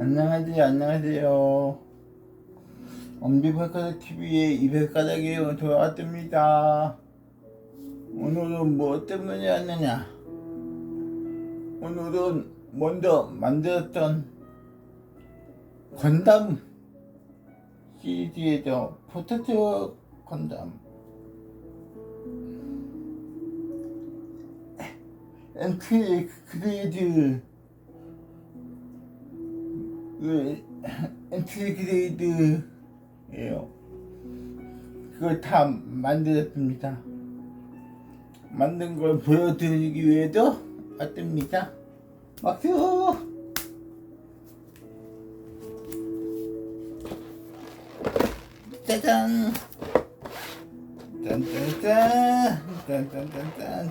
안녕하세요, 안녕하세요. 엄지발가락 TV의 이발가락에 돌아왔습니다. 오늘은 뭐 때문에 왔느냐? 오늘은 먼저 만들었던 건담 시리즈에서 포테토 건담 엔트리 그레이드 그 엔트리 그레이드예요. 그걸 다 만들었습니다. 만든 걸 보여드리기 위해서 왔습니다. 박수! 짜잔! 짠짠짠! 짠짠짠짠짠짠!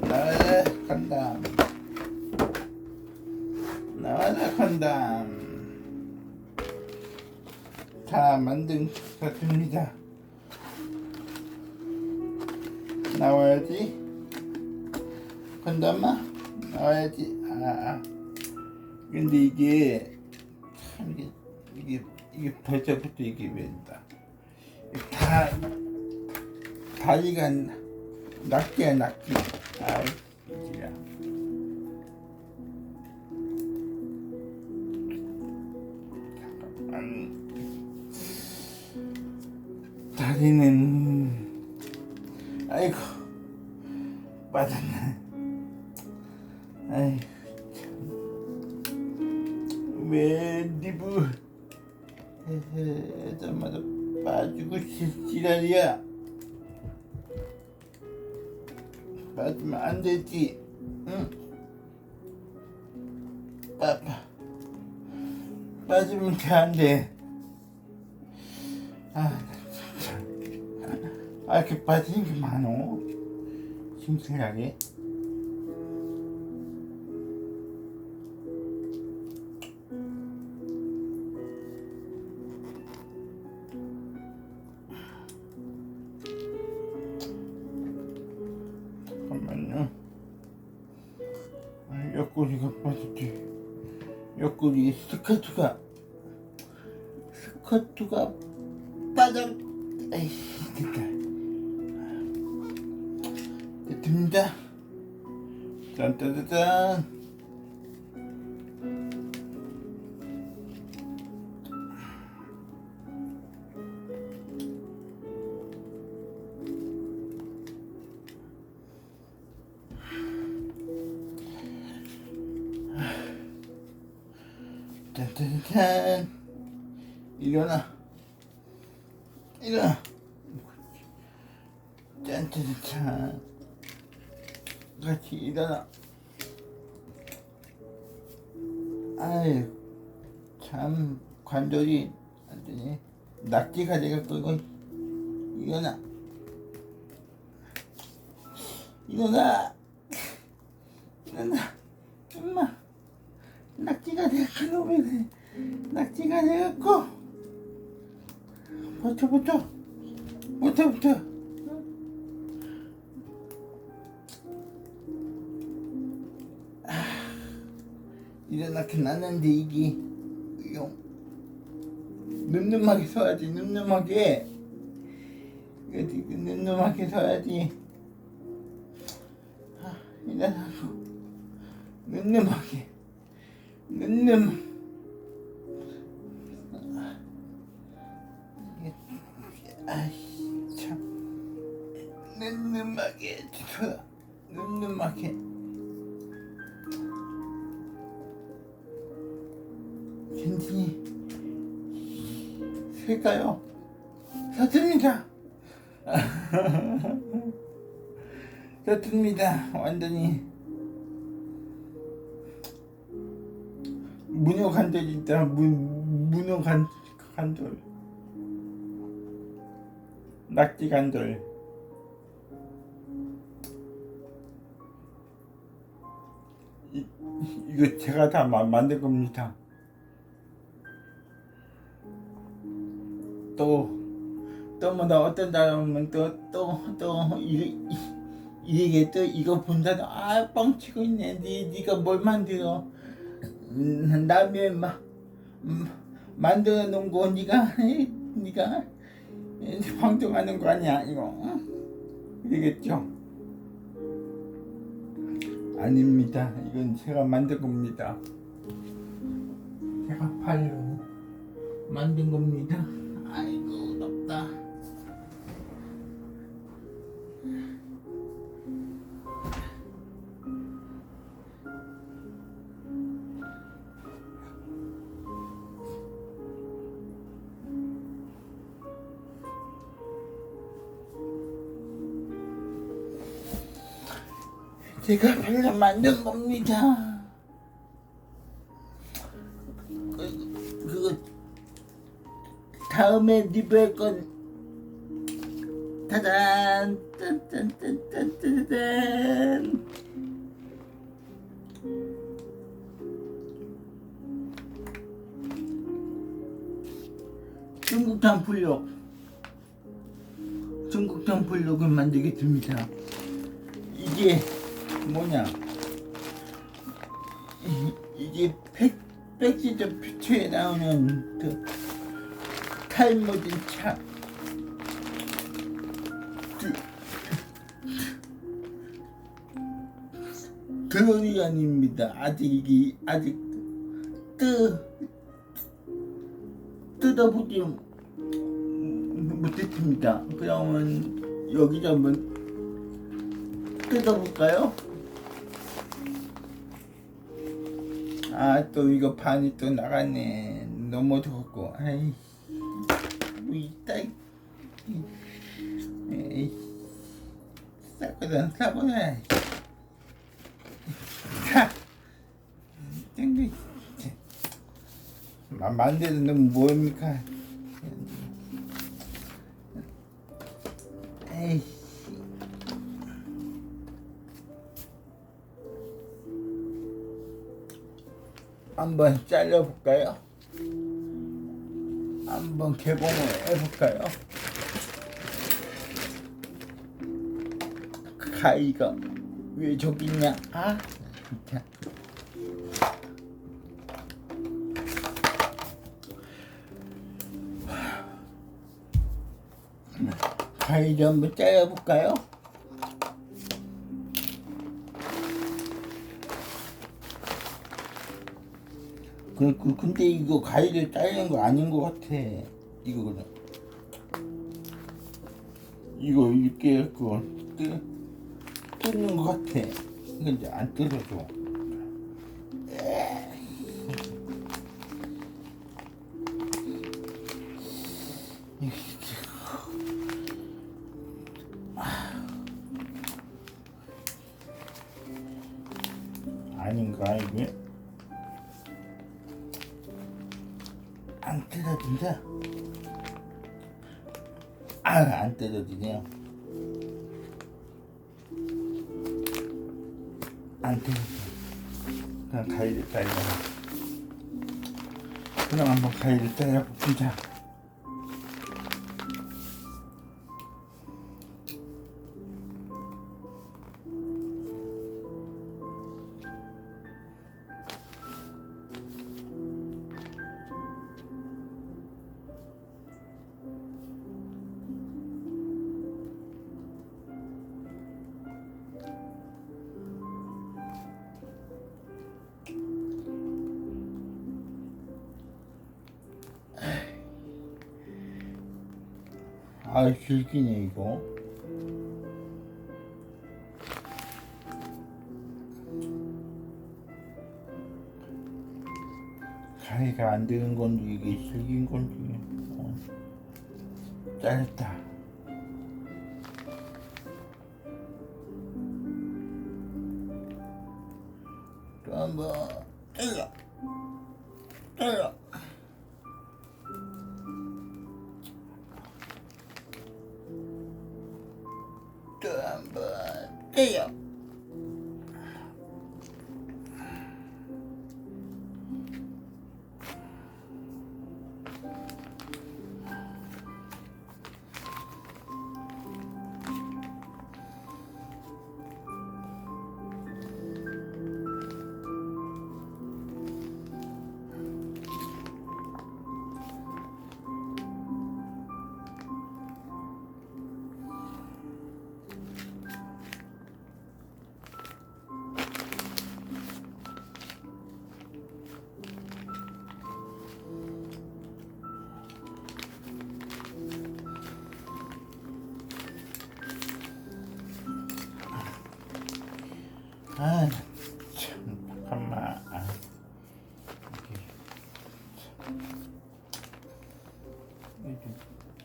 나와라 간다. 간다. 다 만든 것 같습니다. 나와야지. 건담아 나와야지. 아, 아. 근데 이게 참 이게 이게 이게 벌써부터 이게 웬다. 다 다리가 낙지야 낙지. 아. 잠 빠지고 지- 지랄이야. 빠지면 안 되지. 응? 빠, 빠. 빠지면 돼안 돼. 아. 아, 이렇게 빠지는 게 많어. 심플하게. 옆구리가 빠졌지. 옆구리 스커트가 스커트가 빠져. 에이씨, 됐다. 됐습니다. 짠짜자잔. 짠짠짠. 일어나. 일어나. 짠짠짠. 같이 일어나. 아유, 참 관절이 안 되네. 낙지가 돼갖고 이거 일어나. 일어나. 일어나. 엄마. 낙지가 돼갖고 놈이네. 낙지가 돼갖고. 버텨 버텨. 버텨 버텨. 일어나게 났는데 이게 용 늠름하게 서야지 늠름하게 이거 늠름하게 서야지 아, 일어나고 늠름하게 늠름 아이 참 늠름하게 서 늠름하게 괜히 쓸까요? 샀습니다. 샀습니다. 완전히 문어 간절 있다. 문 문어 간 간절. 낙지 간절. 이, 이거 제가 다 마, 만든 겁니다. 또, 또 뭐, 나 어떤 사람은 또, 또, 또, 이, 이, 이게 또 이거 본 사람, 아, 뻥치고 있네. 니, 니가 뭘 만들어. 음, 남의 마, 음, 만들어 놓은 거? 네가 에, 방종하는 거 아니야 이거 응? 되겠죠? 아닙니다. 이건 제가 만든 겁니다. 제가 팔로 만든 겁니다. 제가 팔로 만든 겁니다. 그, 그거 다음에 리뷰할 건 짜잔 짠짠짠짠짠짠. 중국탕 불력 중국탕 불력을 만들겠습니다. 이게 뭐냐? 이, 이게 백, 백시저 피처에 나오는 그 탈모진 차. 그, 드로리안입니다. 아직 이게 아직 뜨 뜯어보지 못했습니다. 그러면 여기서 한번 뜯어볼까요? 아 또 이거 반이 또 나갔네. 더웠고. 아이. 뭐 있다 이- 에이. 싸거든 싸거든 자 땡기 만대는 너무 뭡니까? 에이 한번 잘라볼까요? 한번 개봉을 해볼까요? 가위가 왜 저기 있냐? 아, 진짜. 가위를 한번 잘라볼까요? 그, 그, 근데 이거 가위를 자르는 거 아닌 것 같아. 이거거든. 이거 이렇게 그 뜯, 뜯는 것 같아. 이거 이제 안 뜯어줘. 아닌가 이게? 안 뜯어진다. 아, 안 뜯어져. 그냥 가위를 잘라. 그럼 한번 가위를 잘라봅시다. 아, 질기네, 이거. 가위가 안 되는 건지, 이게 질긴 건지. 어. 잘했다. 또한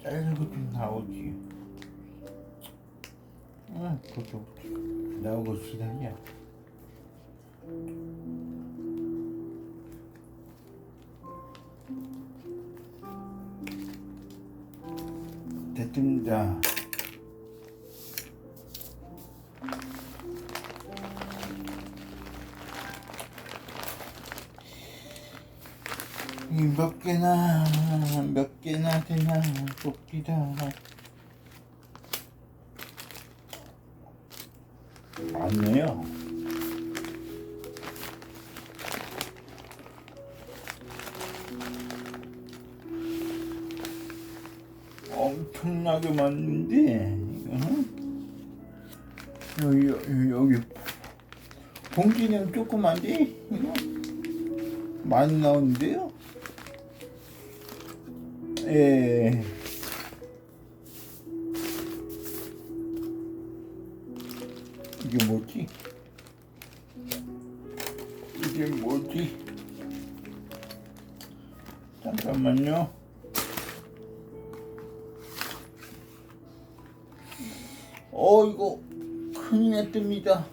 짧은 거좀 나오지. 아, 그것도 나오고 시작이야. 됐습니다. 몇 개나 몇 개나 되나 봅니다. 많네요. 엄청나게 많은데 여기 여기, 여기 봉지는 조그만데 이거 많이 나오는데요. 예. 이게 뭐지? 이게 뭐지? 잠깐만요. 어, 이거 큰일 났답니다.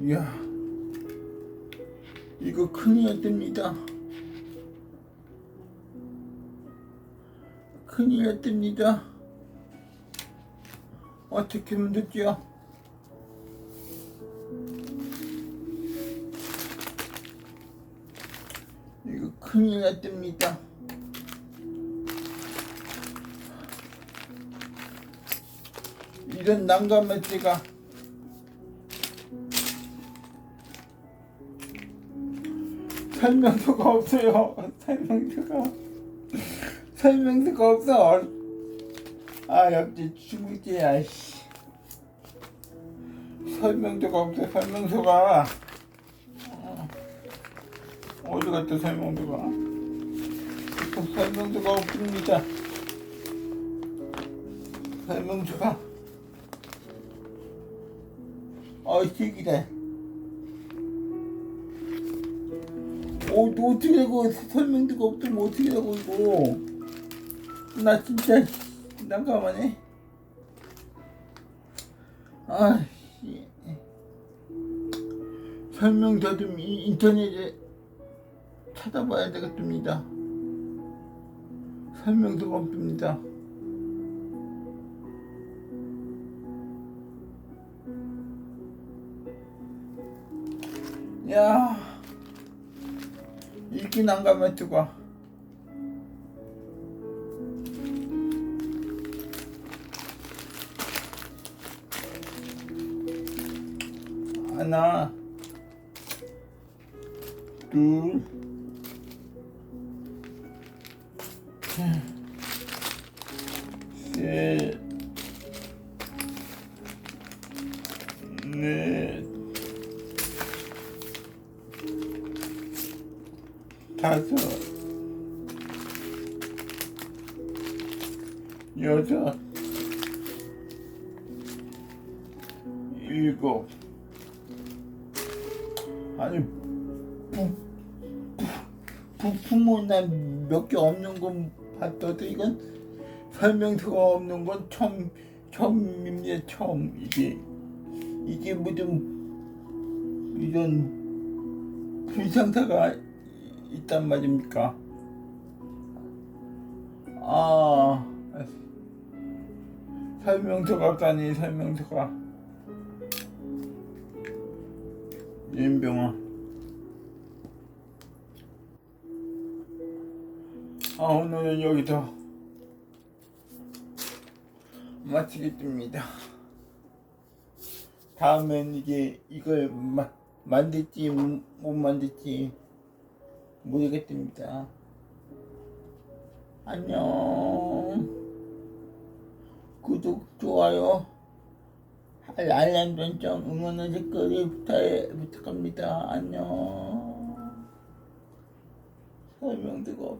이야, 이거 큰일 났답니다. 큰일 났답니다. 어떻게 하면 되죠? 이거 큰일 났답니다. 이런 난감할 때가 설명서가 없어요. 설명서가 설명서가 없어. 아 역시 중국지야. 씨. 설명서가 없어. 설명서가 어, 어디 갔다 설명서가? 그 설명서가 없습니다. 설명서가 어 시기다. 어, 또 어떻게 되고 설명도가 없으면 어떻게 되고 이거? 나 진짜 난감하네. 아 씨. 설명서 좀 이- 인터넷에 찾아봐야 되겠습니다. 설명서가 없습니다. 야 읽기 난감해 두가 하나 둘 셋, 다섯, 여섯, 일곱, 아니 부품은 난몇 개 없는 건 봤어도 이건 설명서가 없는 건 처음 처음입니다 처음 이게 이게 무슨 이런 불상사가 있단 말입니까? 아 설명서가 없다니 설명서가 연병아 아 오늘은 여기서 마치겠습니다. 다음엔 이게 이걸 마, 만들지 못 만들지 모르겠습니다. 안녕. 구독, 좋아요, 알- 알람 설정, 응원의 댓글을 부탁, 부탁합니다. 안녕. 설명드가 없